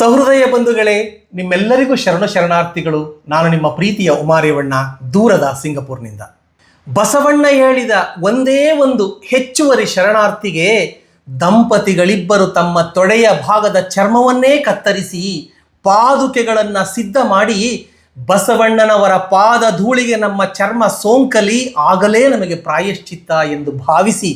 ಸಹೃದಯ ಬಂಧುಗಳೇ, ನಿಮ್ಮೆಲ್ಲರಿಗೂ ಶರಣ ಶರಣಾರ್ಥಿಗಳು, ನಾನು ನಿಮ್ಮ ಪ್ರೀತಿಯ ಉಮಾರೇವಣ್ಣ, ದೂರದ ಸಿಂಗಪುರ್ನಿಂದ. ಬಸವಣ್ಣ ಹೇಳಿದ ಒಂದೇ ಒಂದು ಹೆಚ್ಚುವರಿ ಶರಣಾರ್ಥಿಗೆ ದಂಪತಿಗಳಿಬ್ಬರು ತಮ್ಮ ತೊಡೆಯ ಭಾಗದ ಚರ್ಮವನ್ನೇ ಕತ್ತರಿಸಿ ಪಾದುಕೆಗಳನ್ನು ಸಿದ್ಧ ಮಾಡಿ ಬಸವಣ್ಣನವರ ಪಾದ ಧೂಳಿಗೆ ನಮ್ಮ ಚರ್ಮ ಸೋಂಕಲಿ ಆಗಲೇ ನಮಗೆ ಪ್ರಾಯಶ್ಚಿತ್ತ ಎಂದು ಭಾವಿಸಿ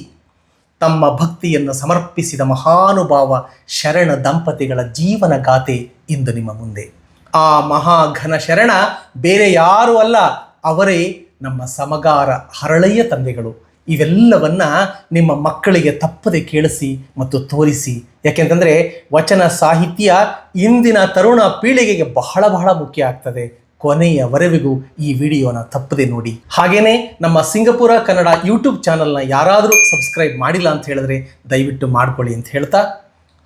ತಮ್ಮ ಭಕ್ತಿಯನ್ನು ಸಮರ್ಪಿಸಿದ ಮಹಾನುಭಾವ ಶರಣ ದಂಪತಿಗಳ ಜೀವನ ಗಾಥೆ ಇಂದು ನಿಮ್ಮ ಮುಂದೆ. ಆ ಮಹಾಘನ ಶರಣ ಬೇರೆ ಯಾರೂ ಅಲ್ಲ, ಅವರೇ ನಮ್ಮ ಸಮಗಾರ ಹರಳೆಯ ತಂದೆಗಳು. ಇವೆಲ್ಲವನ್ನ ನಿಮ್ಮ ಮಕ್ಕಳಿಗೆ ತಪ್ಪದೆ ಕೇಳಿಸಿ ಮತ್ತು ತೋರಿಸಿ. ಯಾಕೆಂತಂದರೆ ವಚನ ಸಾಹಿತ್ಯ ಇಂದಿನ ತರುಣ ಪೀಳಿಗೆಗೆ ಬಹಳ ಬಹಳ ಮುಖ್ಯ ಆಗ್ತದೆ. ಕೊನೆಯವರೆವಿಗೂ ಈ ವಿಡಿಯೋನ ತಪ್ಪದೆ ನೋಡಿ. ಹಾಗೇನೆ ನಮ್ಮ ಸಿಂಗಪುರ ಕನ್ನಡ ಯೂಟ್ಯೂಬ್ ಚಾನಲ್ನ ಯಾರಾದರೂ ಸಬ್ಸ್ಕ್ರೈಬ್ ಮಾಡಿಲ್ಲ ಅಂತ ಹೇಳಿದ್ರೆ ದಯವಿಟ್ಟು ಮಾಡ್ಕೊಳ್ಳಿ ಅಂತ ಹೇಳ್ತಾ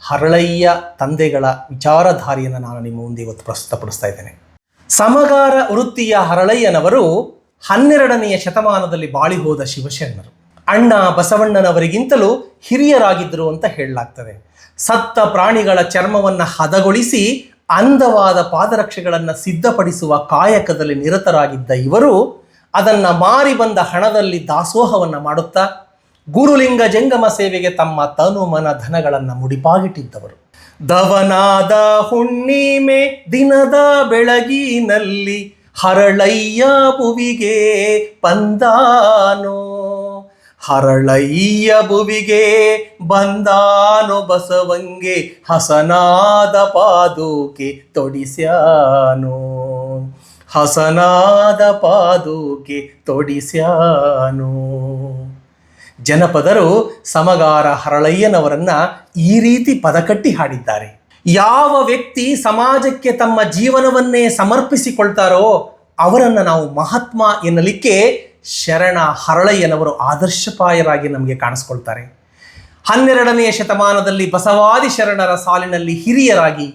ಹರಳಯ್ಯ ತಂದೆಗಳ ವಿಚಾರಧಾರೆಯನ್ನು ನಾನು ನಿಮ್ಮ ಮುಂದೆ ಇವತ್ತು ಪ್ರಸ್ತುತಪಡಿಸ್ತಾ ಇದ್ದೇನೆ. ಸಮಗಾರ ವೃತ್ತಿಯ ಹರಳಯ್ಯನವರು ಹನ್ನೆರಡನೆಯ ಶತಮಾನದಲ್ಲಿ ಬಾಳಿ ಹೋದ ಶಿವಶರಣರು. ಅಣ್ಣ ಬಸವಣ್ಣನವರಿಗಿಂತಲೂ ಹಿರಿಯರಾಗಿದ್ದರು ಅಂತ ಹೇಳಲಾಗ್ತದೆ. ಸತ್ತ ಪ್ರಾಣಿಗಳ ಚರ್ಮವನ್ನು ಹದಗೊಳಿಸಿ ಅಂದವಾದ ಪಾದರಕ್ಷೆಗಳನ್ನು ಸಿದ್ಧಪಡಿಸುವ ಕಾಯಕದಲ್ಲಿ ನಿರತರಾಗಿದ್ದ ಇವರು ಅದನ್ನು ಮಾರಿ ಬಂದ ಹಣದಲ್ಲಿ ದಾಸೋಹವನ್ನು ಮಾಡುತ್ತಾ ಗುರುಲಿಂಗ ಜಂಗಮ ಸೇವೆಗೆ ತಮ್ಮ ತನು ಮನ ಧನಗಳನ್ನು ಮುಡಿಪಾಗಿಟ್ಟಿದ್ದವರು. ದವನಾದ ಹುಣ್ಣಿಮೆ ದಿನದ ಬೆಳಗಿನಲ್ಲಿ ಹರಳಯ್ಯ ಪುವಿಗೆ ಬಂದಾನೋ? ಹರಳಯ್ಯ ಬುವಿಗೆ ಬಂದಾನು ಬಸವಂಗೆ, ಹಸನಾದ ಪಾದೂಕೆ ತೊಡಿಸ್ಯಾನು. ಹಸನಾದ ಪಾದೂಕೆ ತೊಡಿಸ್ಯಾನು. ಜನಪದರು ಸಮಗಾರ ಹರಳಯ್ಯನವರನ್ನ ಈ ರೀತಿ ಪದಕಟ್ಟಿ ಹಾಡಿದ್ದಾರೆ. ಯಾವ ವ್ಯಕ್ತಿ ಸಮಾಜಕ್ಕೆ ತಮ್ಮ ಜೀವನವನ್ನೇ ಸಮರ್ಪಿಸಿಕೊಳ್ತಾರೋ ಅವರನ್ನು ನಾವು ಮಹಾತ್ಮ ಎನ್ನಲಿಕ್ಕೆ ಶರಣ ಹರಳಯ್ಯನವರು ಆದರ್ಶಪಾಯರಾಗಿ ನಮಗೆ ಕಾಣಿಸ್ಕೊಳ್ತಾರೆ. ಹನ್ನೆರಡನೆಯ ಶತಮಾನದಲ್ಲಿ ಬಸವಾದಿ ಶರಣರ ಸಾಲಿನಲ್ಲಿ ಹಿರಿಯರಾಗಿ,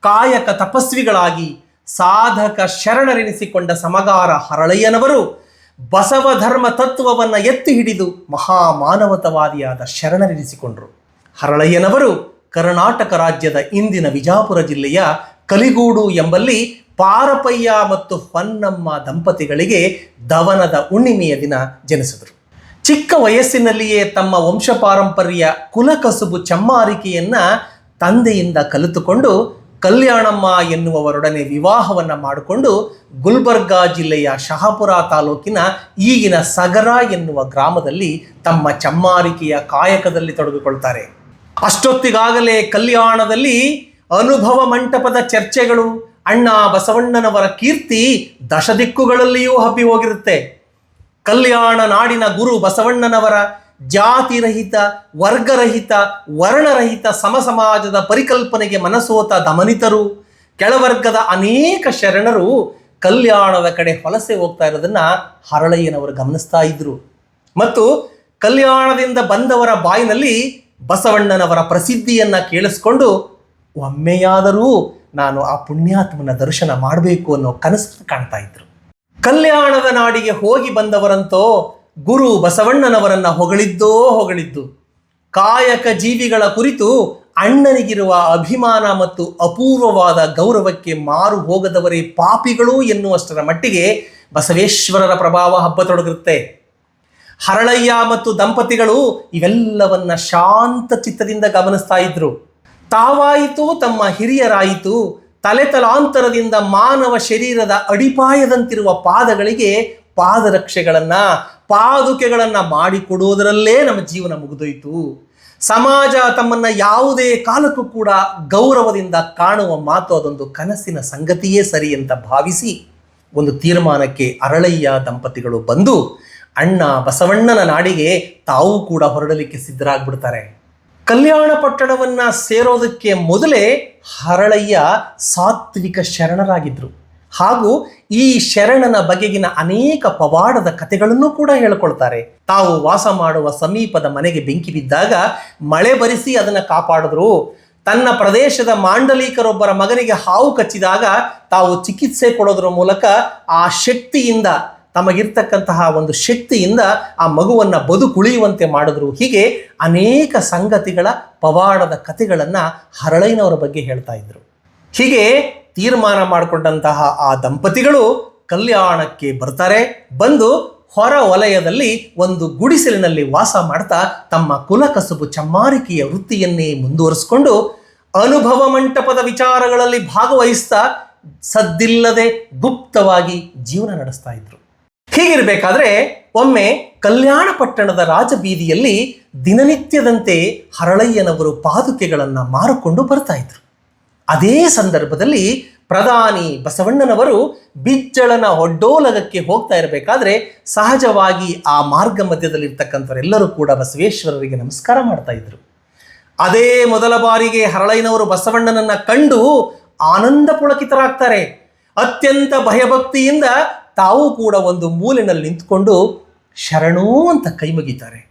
ಕಾಯಕ ತಪಸ್ವಿಗಳಾಗಿ ಸಾಧಕ ಶರಣರೆನಿಸಿಕೊಂಡ ಸಮಗಾರ ಹರಳಯ್ಯನವರು ಬಸವ ಧರ್ಮ ತತ್ವವನ್ನು ಎತ್ತಿ ಹಿಡಿದು ಮಹಾಮಾನವತವಾದಿಯಾದ ಶರಣರೆನಿಸಿಕೊಂಡರು. ಹರಳಯ್ಯನವರು ಕರ್ನಾಟಕ ರಾಜ್ಯದ ಇಂದಿನ ವಿಜಾಪುರ ಜಿಲ್ಲೆಯ ಕಲಿಗೂಡು ಎಂಬಲ್ಲಿ ಪಾರಪಯ್ಯ ಮತ್ತು ಹೊನ್ನಮ್ಮ ದಂಪತಿಗಳಿಗೆ ದವನದ ಹುಣ್ಣಿಮೆಯ ದಿನ ಜನಿಸಿದರು. ಚಿಕ್ಕ ವಯಸ್ಸಿನಲ್ಲಿಯೇ ತಮ್ಮ ವಂಶ ಪಾರಂಪರ್ಯ ಕುಲಕಸುಬು ಚಮ್ಮಾರಿಕೆಯನ್ನ ತಂದೆಯಿಂದ ಕಲಿತುಕೊಂಡು ಕಲ್ಯಾಣಮ್ಮ ಎನ್ನುವವರೊಡನೆ ವಿವಾಹವನ್ನ ಮಾಡಿಕೊಂಡು ಗುಲ್ಬರ್ಗಾ ಜಿಲ್ಲೆಯ ಶಹಾಪುರ ತಾಲೂಕಿನ ಈಗಿನ ಸಗರ ಎನ್ನುವ ಗ್ರಾಮದಲ್ಲಿ ತಮ್ಮ ಚಮ್ಮಾರಿಕೆಯ ಕಾಯಕದಲ್ಲಿ ತೊಡಗಿಕೊಳ್ತಾರೆ. ಅಷ್ಟೊತ್ತಿಗಾಗಲೇ ಕಲ್ಯಾಣದಲ್ಲಿ ಅನುಭವ ಮಂಟಪದ ಚರ್ಚೆಗಳು, ಅಣ್ಣ ಬಸವಣ್ಣನವರ ಕೀರ್ತಿ ದಶದಿಕ್ಕುಗಳಲ್ಲಿಯೂ ಹಬ್ಬಿ ಹೋಗಿರುತ್ತೆ. ಕಲ್ಯಾಣ ನಾಡಿನ ಗುರು ಬಸವಣ್ಣನವರ ಜಾತಿರಹಿತ, ವರ್ಗರಹಿತ, ವರ್ಣರಹಿತ ಸಮಸಮಾಜದ ಪರಿಕಲ್ಪನೆಗೆ ಮನಸೋತ ದಮನಿತರು, ಕೆಳವರ್ಗದ ಅನೇಕ ಶರಣರು ಕಲ್ಯಾಣದ ಕಡೆ ವಲಸೆ ಹೋಗ್ತಾ ಇರೋದನ್ನ ಹರಳಯ್ಯನವರು ಗಮನಿಸ್ತಾ ಇದ್ರು. ಮತ್ತು ಕಲ್ಯಾಣದಿಂದ ಬಂದವರ ಬಾಯಿನಲ್ಲಿ ಬಸವಣ್ಣನವರ ಪ್ರಸಿದ್ಧಿಯನ್ನ ಕೇಳಿಸ್ಕೊಂಡು ಒಮ್ಮೆಯಾದರೂ ನಾನು ಆ ಪುಣ್ಯಾತ್ಮನ ದರ್ಶನ ಮಾಡಬೇಕು ಅನ್ನೋ ಕನಸು ಕಾಣ್ತಾ ಇದ್ರು. ಕಲ್ಯಾಣದ ನಾಡಿಗೆ ಹೋಗಿ ಬಂದವರಂತೋ ಗುರು ಬಸವಣ್ಣನವರನ್ನ ಹೊಗಳಿದ್ದೋ ಹೊಗಳಿದ್ದು. ಕಾಯಕ ಜೀವಿಗಳ ಕುರಿತು ಅಣ್ಣನಿಗಿರುವ ಅಭಿಮಾನ ಮತ್ತು ಅಪೂರ್ವವಾದ ಗೌರವಕ್ಕೆ ಮಾರು ಹೋಗದವರೇ ಪಾಪಿಗಳು ಎನ್ನುವಷ್ಟರ ಮಟ್ಟಿಗೆ ಬಸವೇಶ್ವರರ ಪ್ರಭಾವ ಹಬ್ಬತೊಡಗಿರುತ್ತೆ ಹರಳಯ್ಯ ಮತ್ತು ದಂಪತಿಗಳು ಇವೆಲ್ಲವನ್ನ ಶಾಂತ ಚಿತ್ತದಿಂದ ಗಮನಿಸ್ತಾ ಇದ್ರು. ತಾವಾಯಿತು, ತಮ್ಮ ಹಿರಿಯರಾಯಿತು. ತಲೆತಲಾಂತರದಿಂದ ಮಾನವ ಶರೀರದ ಅಡಿಪಾಯದಂತಿರುವ ಪಾದಗಳಿಗೆ ಪಾದರಕ್ಷೆಗಳನ್ನು, ಪಾದುಕೆಗಳನ್ನು ಮಾಡಿಕೊಡುವುದರಲ್ಲೇ ನಮ್ಮ ಜೀವನ ಮುಗಿದೋಯಿತು. ಸಮಾಜ ತಮ್ಮನ್ನ ಯಾವುದೇ ಕಾಲಕ್ಕೂ ಕೂಡ ಗೌರವದಿಂದ ಕಾಣುವ ಮಾತು ಅದೊಂದು ಕನಸಿನ ಸಂಗತಿಯೇ ಸರಿ ಅಂತ ಭಾವಿಸಿ ಒಂದು ತೀರ್ಮಾನಕ್ಕೆ ಅರಳಯ್ಯ ದಂಪತಿಗಳು ಬಂದು ಅಣ್ಣ ಬಸವಣ್ಣನ ನಾಡಿಗೆ ತಾವು ಕೂಡ ಹೊರಡಲಿಕ್ಕೆ ಸಿದ್ಧರಾಗ್ಬಿಡ್ತಾರೆ. ಕಲ್ಯಾಣ ಪಟ್ಟಣವನ್ನು ಸೇರೋದಕ್ಕೆ ಮೊದಲೇ ಹರಳಯ್ಯ ಸಾತ್ವಿಕ ಶರಣರಾಗಿದ್ದರು ಹಾಗೂ ಈ ಶರಣನ ಬಗೆಗಿನ ಅನೇಕ ಪವಾಡದ ಕಥೆಗಳನ್ನು ಕೂಡ ಹೇಳ್ಕೊಳ್ತಾರೆ. ತಾವು ವಾಸ ಮಾಡುವ ಸಮೀಪದ ಮನೆಗೆ ಬೆಂಕಿ ಬಿದ್ದಾಗ ಮಳೆ ಬರಿಸಿ ಅದನ್ನು ಕಾಪಾಡಿದ್ರು. ತನ್ನ ಪ್ರದೇಶದ ಮಾಂಡಲೀಕರೊಬ್ಬರ ಮಗನಿಗೆ ಹಾವು ಕಚ್ಚಿದಾಗ ತಾವು ಚಿಕಿತ್ಸೆ ಕೊಡೋದ್ರ ಮೂಲಕ ಆ ಶಕ್ತಿಯಿಂದ ತಮಗಿರ್ತಕ್ಕಂತಹ ಒಂದು ಶಕ್ತಿಯಿಂದ ಆ ಮಗುವನ್ನು ಬದುಕುಳಿಯುವಂತೆ ಮಾಡಿದ್ರು. ಹೀಗೆ ಅನೇಕ ಸಂಗತಿಗಳ ಪವಾಡದ ಕಥೆಗಳನ್ನು ಹರಳೈನವರ ಬಗ್ಗೆ ಹೇಳ್ತಾ ಇದ್ರು. ಹೀಗೆ ತೀರ್ಮಾನ ಮಾಡಿಕೊಂಡಂತಹ ಆ ದಂಪತಿಗಳು ಕಲ್ಯಾಣಕ್ಕೆ ಬರ್ತಾರೆ. ಬಂದು ಹೊರ ವಲಯದಲ್ಲಿ ಒಂದು ಗುಡಿಸಲಿನಲ್ಲಿ ವಾಸ ಮಾಡ್ತಾ ತಮ್ಮ ಕುಲಕಸುಬು ಚಮ್ಮಾರಿಕೆಯ ವೃತ್ತಿಯನ್ನೇ ಮುಂದುವರಿಸಿಕೊಂಡು ಅನುಭವ ಮಂಟಪದ ವಿಚಾರಗಳಲ್ಲಿ ಭಾಗವಹಿಸ್ತಾ ಸದ್ದಿಲ್ಲದೆ ಗುಪ್ತವಾಗಿ ಜೀವನ ನಡೆಸ್ತಾ ಇದ್ರು. ಹೀಗಿರಬೇಕಾದ್ರೆ ಒಮ್ಮೆ ಕಲ್ಯಾಣ ಪಟ್ಟಣದ ರಾಜಬೀದಿಯಲ್ಲಿ ದಿನನಿತ್ಯದಂತೆ ಹರಳಯ್ಯನವರು ಪಾದುಕೆಗಳನ್ನು ಮಾರಿಕೊಂಡು ಬರ್ತಾ ಇದ್ರು. ಅದೇ ಸಂದರ್ಭದಲ್ಲಿ ಪ್ರಧಾನಿ ಬಸವಣ್ಣನವರು ಬಿಜ್ಜಳನ ಹೊಡ್ಡೋಲಗಕ್ಕೆ ಹೋಗ್ತಾ ಇರಬೇಕಾದ್ರೆ ಸಹಜವಾಗಿ ಆ ಮಾರ್ಗ ಮಧ್ಯದಲ್ಲಿರ್ತಕ್ಕಂಥವರೆಲ್ಲರೂ ಕೂಡ ಬಸವೇಶ್ವರರಿಗೆ ನಮಸ್ಕಾರ ಮಾಡ್ತಾ ಇದ್ರು. ಅದೇ ಮೊದಲ ಬಾರಿಗೆ ಹರಳಯ್ಯನವರು ಬಸವಣ್ಣನನ್ನು ಕಂಡು ಆನಂದ ಪುಳಕಿತರಾಗ್ತಾರೆ. ಅತ್ಯಂತ ಭಯಭಕ್ತಿಯಿಂದ ತಾವು ಕೂಡ ಒಂದು ಮೂಲೆನಲ್ಲಿ ನಿಂತ್ಕೊಂಡು ಶರಣೂ ಅಂತ ಕೈ ಮುಗಿತಾರೆ.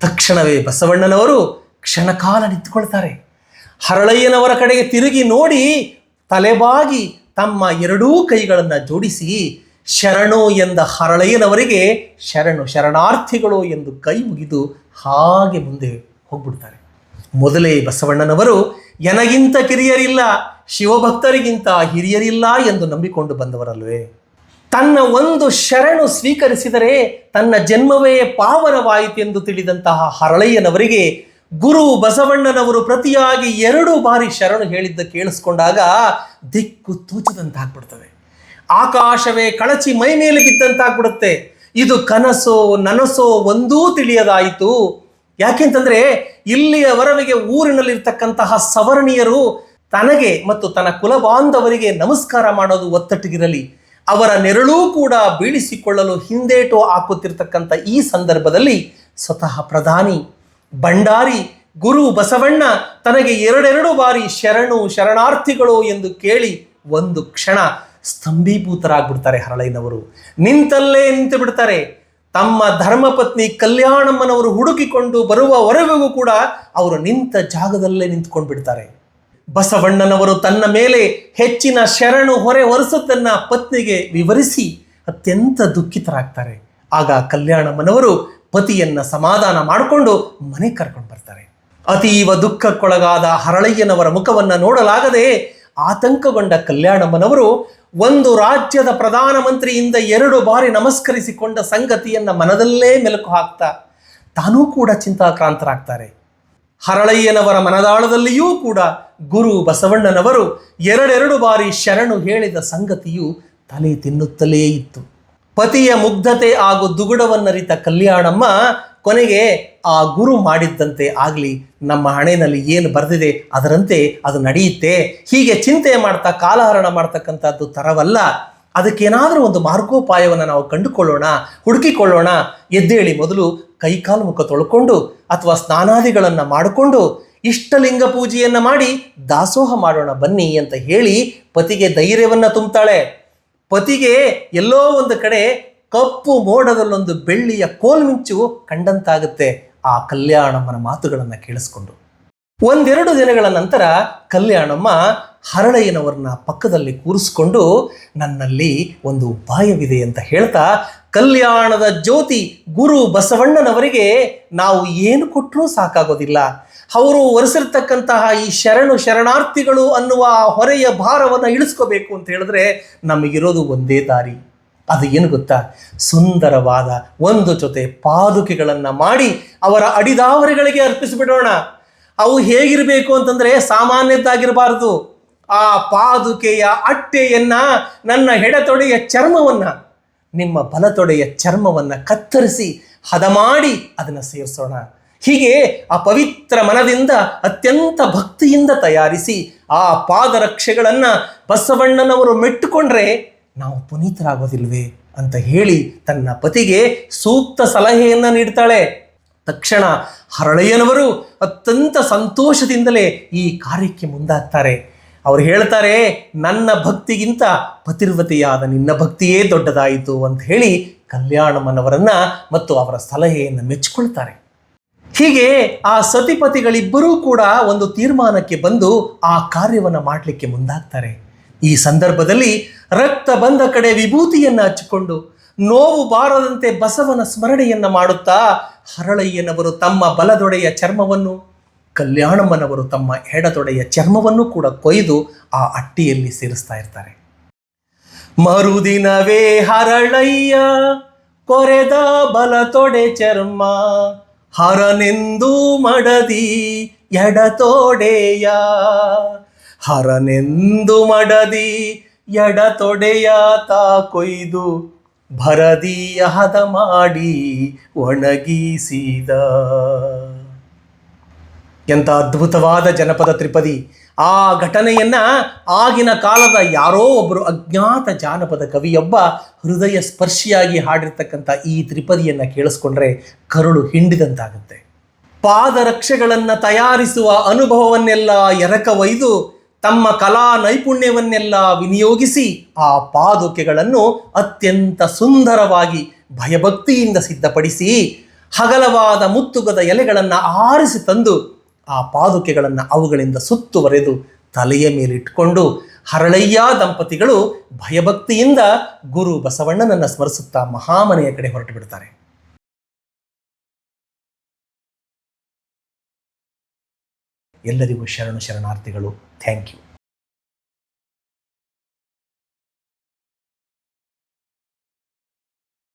ತಕ್ಷಣವೇ ಬಸವಣ್ಣನವರು ಕ್ಷಣಕಾಲ ನಿಂತ್ಕೊಳ್ತಾರೆ. ಹರಳಯ್ಯನವರ ಕಡೆಗೆ ತಿರುಗಿ ನೋಡಿ ತಲೆಬಾಗಿ ತಮ್ಮ ಎರಡೂ ಕೈಗಳನ್ನು ಜೋಡಿಸಿ ಶರಣು ಎಂದ ಹರಳಯ್ಯನವರಿಗೆ ಶರಣು ಶರಣಾರ್ಥಿಗಳು ಎಂದು ಕೈ ಮುಗಿದು ಹಾಗೆ ಮುಂದೆ ಹೋಗ್ಬಿಡ್ತಾರೆ. ಮೊದಲೇ ಬಸವಣ್ಣನವರು, ಎನಗಿಂತ ಕಿರಿಯರಿಲ್ಲ, ಶಿವಭಕ್ತರಿಗಿಂತ ಹಿರಿಯರಿಲ್ಲ ಎಂದು ನಂಬಿಕೊಂಡು ಬಂದವರಲ್ವೇ? ತನ್ನ ಒಂದು ಶರಣು ಸ್ವೀಕರಿಸಿದರೆ ತನ್ನ ಜನ್ಮವೇ ಪಾವನವಾಯಿತೆಂದು ತಿಳಿದಂತಹ ಹರಳಯ್ಯನವರಿಗೆ ಗುರು ಬಸವಣ್ಣನವರು ಪ್ರತಿಯಾಗಿ ಎರಡು ಬಾರಿ ಶರಣು ಹೇಳಿದ್ದ ಕೇಳಿಸ್ಕೊಂಡಾಗ ದಿಕ್ಕು ತೂಚದಂತಾಗ್ಬಿಡ್ತವೆ ಆಕಾಶವೇ ಕಳಚಿ ಮೈ ಮೇಲೆ ಬಿದ್ದಂತಾಗ್ಬಿಡುತ್ತೆ. ಇದು ಕನಸೋ ನನಸೋ ಒಂದೂ ತಿಳಿಯದಾಯಿತು. ಯಾಕೆಂತಂದ್ರೆ ಇಲ್ಲಿಯವರೆಗೆ ಊರಿನಲ್ಲಿರ್ತಕ್ಕಂತಹ ಸವರ್ಣೀಯರು ತನಗೆ ಮತ್ತು ತನ್ನ ಕುಲಬಾಂಧವರಿಗೆ ನಮಸ್ಕಾರ ಮಾಡೋದು ಒತ್ತಟ್ಟಿಗಿರಲಿ. ಅವರ ನೆರಳೂ ಕೂಡ ಬೀಳಿಸಿಕೊಳ್ಳಲು ಹಿಂದೇಟು ಹಾಕುತ್ತಿರ್ತಕ್ಕಂಥ ಈ ಸಂದರ್ಭದಲ್ಲಿ ಸ್ವತಃ ಪ್ರಧಾನಿ, ಭಂಡಾರಿ, ಗುರು ಬಸವಣ್ಣ ತನಗೆ ಎರಡೆರಡು ಬಾರಿ ಶರಣು, ಶರಣಾರ್ಥಿಗಳು ಎಂದು ಕೇಳಿ ಒಂದು ಕ್ಷಣ ಸ್ತಂಭೀಭೂತರಾಗ್ಬಿಡ್ತಾರೆ ಹರಳಯ್ಯನವರು. ನಿಂತಲ್ಲೇ ನಿಂತು ಬಿಡ್ತಾರೆ ತಮ್ಮ ಧರ್ಮಪತ್ನಿ ಕಲ್ಯಾಣಮ್ಮನವರು ಹುಡುಕಿಕೊಂಡು ಬರುವವರೆಗೂ ಕೂಡ ಅವರು ನಿಂತ ಜಾಗದಲ್ಲೇ ನಿಂತ್ಕೊಂಡು ಬಿಡ್ತಾರೆ ಬಸವಣ್ಣನವರು ತನ್ನ ಮೇಲೆ ಹೆಚ್ಚಿನ ಶರಣು ಹೊರೆ ಹೊರಿಸುತ್ತನ್ನ ಪತ್ನಿಗೆ ವಿವರಿಸಿ ಅತ್ಯಂತ ದುಃಖಿತರಾಗ್ತಾರೆ. ಆಗ ಕಲ್ಯಾಣಮ್ಮನವರು ಪತಿಯನ್ನ ಸಮಾಧಾನ ಮಾಡಿಕೊಂಡು ಮನೆ ಕರ್ಕೊಂಡು ಬರ್ತಾರೆ. ಅತೀವ ದುಃಖಕ್ಕೊಳಗಾದ ಹರಳಯ್ಯನವರ ಮುಖವನ್ನು ನೋಡಲಾಗದೆ ಆತಂಕಗೊಂಡ ಕಲ್ಯಾಣಮ್ಮನವರು ಒಂದು ರಾಜ್ಯದ ಪ್ರಧಾನಮಂತ್ರಿಯಿಂದ ಎರಡು ಬಾರಿ ನಮಸ್ಕರಿಸಿಕೊಂಡ ಸಂಗತಿಯನ್ನು ಮನದಲ್ಲೇ ಮೆಲುಕು ಹಾಕ್ತಾ ತಾನೂ ಕೂಡ ಚಿಂತಾಕ್ರಾಂತರಾಗ್ತಾರೆ. ಹರಳಯ್ಯನವರ ಮನದಾಳದಲ್ಲಿಯೂ ಕೂಡ ಗುರು ಬಸವಣ್ಣನವರು ಎರಡೆರಡು ಬಾರಿ ಶರಣು ಹೇಳಿದ ಸಂಗತಿಯು ತಲೆ ತಿನ್ನುತ್ತಲೇ ಇತ್ತು. ಪತಿಯ ಮುಗ್ಧತೆ ಹಾಗೂ ದುಗುಡವನ್ನರಿತ ಕಲ್ಯಾಣಮ್ಮ ಕೊನೆಗೆ ಆ ಗುರು ಮಾಡಿದ್ದಂತೆ ಆಗಲಿ, ನಮ್ಮ ಹಣೆಯಲ್ಲಿ ಏನು ಬರೆದಿದೆ ಅದರಂತೆ ಅದು ನಡೆಯುತ್ತೆ. ಹೀಗೆ ಚಿಂತೆ ಮಾಡ್ತಾ, ಕಾಲಹರಣ ಮಾಡ್ತಕ್ಕಂಥದ್ದು ತರವಲ್ಲ. ಅದಕ್ಕೇನಾದರೂ ಒಂದು ಮಾರ್ಗೋಪಾಯವನ್ನು ನಾವು ಕಂಡುಕೊಳ್ಳೋಣ, ಹುಡುಕಿಕೊಳ್ಳೋಣ. ಎದ್ದೇಳಿ ಮೊದಲು ಕೈಕಾಲು ಮುಖ ತೊಳ್ಕೊಂಡು ಅಥವಾ ಸ್ನಾನಾದಿಗಳನ್ನು ಮಾಡಿಕೊಂಡು ಇಷ್ಟಲಿಂಗ ಪೂಜೆಯನ್ನು ಮಾಡಿ ದಾಸೋಹ ಮಾಡೋಣ ಬನ್ನಿ ಅಂತ ಹೇಳಿ ಪತಿಗೆ ಧೈರ್ಯವನ್ನು ತುಂಬ್ತಾಳೆ. ಪತಿಗೆ ಎಲ್ಲೋ ಒಂದು ಕಡೆ ಕಪ್ಪು ಮೋಡದಲ್ಲೊಂದು ಬೆಳ್ಳಿಯ ಕೋಲ್ಮಿಂಚು ಕಂಡಂತಾಗುತ್ತೆ ಆ ಕಲ್ಯಾಣಮ್ಮನ ಮಾತುಗಳನ್ನು ಕೇಳಿಸ್ಕೊಂಡು. ಒಂದೆರಡು ದಿನಗಳ ನಂತರ ಕಲ್ಯಾಣಮ್ಮ ಹರಳಯ್ಯನವರನ್ನ ಪಕ್ಕದಲ್ಲಿ ಕೂರಿಸ್ಕೊಂಡು ನನ್ನಲ್ಲಿ ಒಂದು ಉಪಾಯವಿದೆ ಅಂತ ಹೇಳ್ತಾ ಕಲ್ಯಾಣದ ಜ್ಯೋತಿ ಗುರು ಬಸವಣ್ಣನವರಿಗೆ ನಾವು ಏನು ಕೊಟ್ಟರೂ ಸಾಕಾಗೋದಿಲ್ಲ. ಅವರು ಒರೆಸಿರ್ತಕ್ಕಂತಹ ಈ ಶರಣು ಶರಣಾರ್ಥಿಗಳು ಅನ್ನುವ ಆ ಹೊರೆಯ ಭಾರವನ್ನು ಇಳಿಸ್ಕೋಬೇಕು ಅಂತ ಹೇಳಿದ್ರೆ ನಮಗಿರೋದು ಒಂದೇ ದಾರಿ. ಅದು ಏನು ಗೊತ್ತಾ? ಸುಂದರವಾದ ಒಂದು ಜೊತೆ ಪಾದುಕೆಗಳನ್ನು ಮಾಡಿ ಅವರ ಅಡಿದಾವರಿಗಳಿಗೆ ಅರ್ಪಿಸಿಬಿಡೋಣ. ಅವು ಹೇಗಿರಬೇಕು ಅಂತಂದರೆ ಸಾಮಾನ್ಯದ್ದಾಗಿರಬಾರದು. ಆ ಪಾದುಕೆಯ ಅಟ್ಟೆಯನ್ನ, ನನ್ನ ಹೆಡತೊಡೆಯ ಚರ್ಮವನ್ನ, ನಿಮ್ಮ ಬಲತೊಡೆಯ ಚರ್ಮವನ್ನ ಕತ್ತರಿಸಿ, ಹದ ಮಾಡಿ ಅದನ್ನು ಸೇರಿಸೋಣ. ಹೀಗೆ ಆ ಪವಿತ್ರ ಮನದಿಂದ ಅತ್ಯಂತ ಭಕ್ತಿಯಿಂದ ತಯಾರಿಸಿ, ಆ ಪಾದರಕ್ಷೆಗಳನ್ನು ಬಸವಣ್ಣನವರು ಮೆಟ್ಟುಕೊಂಡ್ರೆ ನಾವು ಪುನೀತರಾಗೋದಿಲ್ವೇ ಅಂತ ಹೇಳಿ ತನ್ನ ಪತಿಗೆ ಸೂಕ್ತ ಸಲಹೆಯನ್ನ ನೀಡ್ತಾಳೆ. ತಕ್ಷಣ ಹರಳಯ್ಯನವರು ಅತ್ಯಂತ ಸಂತೋಷದಿಂದಲೇ ಈ ಕಾರ್ಯಕ್ಕೆ ಮುಂದಾಗ್ತಾರೆ. ಅವ್ರು ಹೇಳ್ತಾರೆ, ನನ್ನ ಭಕ್ತಿಗಿಂತ ಪತಿರ್ವತೆಯಾದ ನಿನ್ನ ಭಕ್ತಿಯೇ ದೊಡ್ಡದಾಯಿತು ಅಂತ ಹೇಳಿ ಕಲ್ಯಾಣಮ್ಮನವರನ್ನ ಮತ್ತು ಅವರ ಸಲಹೆಯನ್ನು ಮೆಚ್ಚಿಕೊಳ್ತಾರೆ ಹೀಗೆ ಆ ಸತಿಪತಿಗಳಿಬ್ಬರೂ ಕೂಡ ಒಂದು ತೀರ್ಮಾನಕ್ಕೆ ಬಂದು ಆ ಕಾರ್ಯವನ್ನು ಮಾಡಲಿಕ್ಕೆ ಮುಂದಾಗ್ತಾರೆ. ಈ ಸಂದರ್ಭದಲ್ಲಿ ರಕ್ತ ಬಂದ ಕಡೆ ವಿಭೂತಿಯನ್ನು ಹಚ್ಚಿಕೊಂಡು, ನೋವು ಬಾರದಂತೆ ಬಸವನ ಸ್ಮರಣೆಯನ್ನ ಮಾಡುತ್ತಾ ಹರಳಯ್ಯನವರು ತಮ್ಮ ಬಲದೊಡೆಯ ಚರ್ಮವನ್ನು ಕಲ್ಯಾಣಮ್ಮನವರು ತಮ್ಮ ಎಡತೊಡೆಯ ಚರ್ಮವನ್ನು ಕೂಡ ಕೊಯ್ದು ಆ ಅಟ್ಟಿಯಲ್ಲಿ ಸೇರಿಸ್ತಾ ಇರ್ತಾರೆ. ಮರುದಿನವೇ ಹರಳಯ್ಯ, ಕೊರೆದ ಬಲ ತೊಡೆ ಚರ್ಮ, ಹರನೆಂದು ಮಡದಿ ಎಡತೊಡೆಯ, ಹರನೆಂದು ಮಡದಿ ಎಡತೊಡೆಯ ತಾ ಕೊಯ್ದು ಭರದಿಯ ಹದ ಮಾಡಿ ಒಣಗಿಸಿದ. ಎಂಥ ಅದ್ಭುತವಾದ ಜನಪದ ತ್ರಿಪದಿ. ಆ ಘಟನೆಯನ್ನ ಆಗಿನ ಕಾಲದ ಯಾರೋ ಒಬ್ಬರು ಅಜ್ಞಾತ ಜಾನಪದ ಕವಿಯೊಬ್ಬ ಹೃದಯ ಸ್ಪರ್ಶಿಯಾಗಿ ಹಾಡಿರ್ತಕ್ಕಂಥ ಈ ತ್ರಿಪದಿಯನ್ನು ಕೇಳಿಸ್ಕೊಂಡ್ರೆ ಕರುಳು ಹಿಂಡಿದಂತಾಗುತ್ತೆ. ಪಾದರಕ್ಷೆಗಳನ್ನು ತಯಾರಿಸುವ ಅನುಭವವನ್ನೆಲ್ಲ ಎರಕವೈದು ತಮ್ಮ ಕಲಾ ನೈಪುಣ್ಯವನ್ನೆಲ್ಲ ವಿನಿಯೋಗಿಸಿ ಆ ಪಾದುಕೆಗಳನ್ನು ಅತ್ಯಂತ ಸುಂದರವಾಗಿ ಭಯಭಕ್ತಿಯಿಂದ ಸಿದ್ಧಪಡಿಸಿ ಹಗಲವಾದ ಮುತ್ತುಗದ ಎಲೆಗಳನ್ನು ಆರಿಸಿ ತಂದು ಆ ಪಾದುಕೆಗಳನ್ನು ಅವುಗಳಿಂದ ಸುತ್ತುವರೆದು ತಲೆಯ ಮೇಲಿಟ್ಟುಕೊಂಡು ಹರಳಯ್ಯ ದಂಪತಿಗಳು ಭಯಭಕ್ತಿಯಿಂದ ಗುರು ಬಸವಣ್ಣನನ್ನು ಸ್ಮರಿಸುತ್ತಾ ಮಹಾಮನೆಯ ಕಡೆ ಹೊರಟು ಬಿಡ್ತಾರೆ. ಎಲ್ಲರಿಗೂ ಶರಣು ಶರಣಾರ್ಥಿಗಳು ಥ್ಯಾಂಕ್ ಯು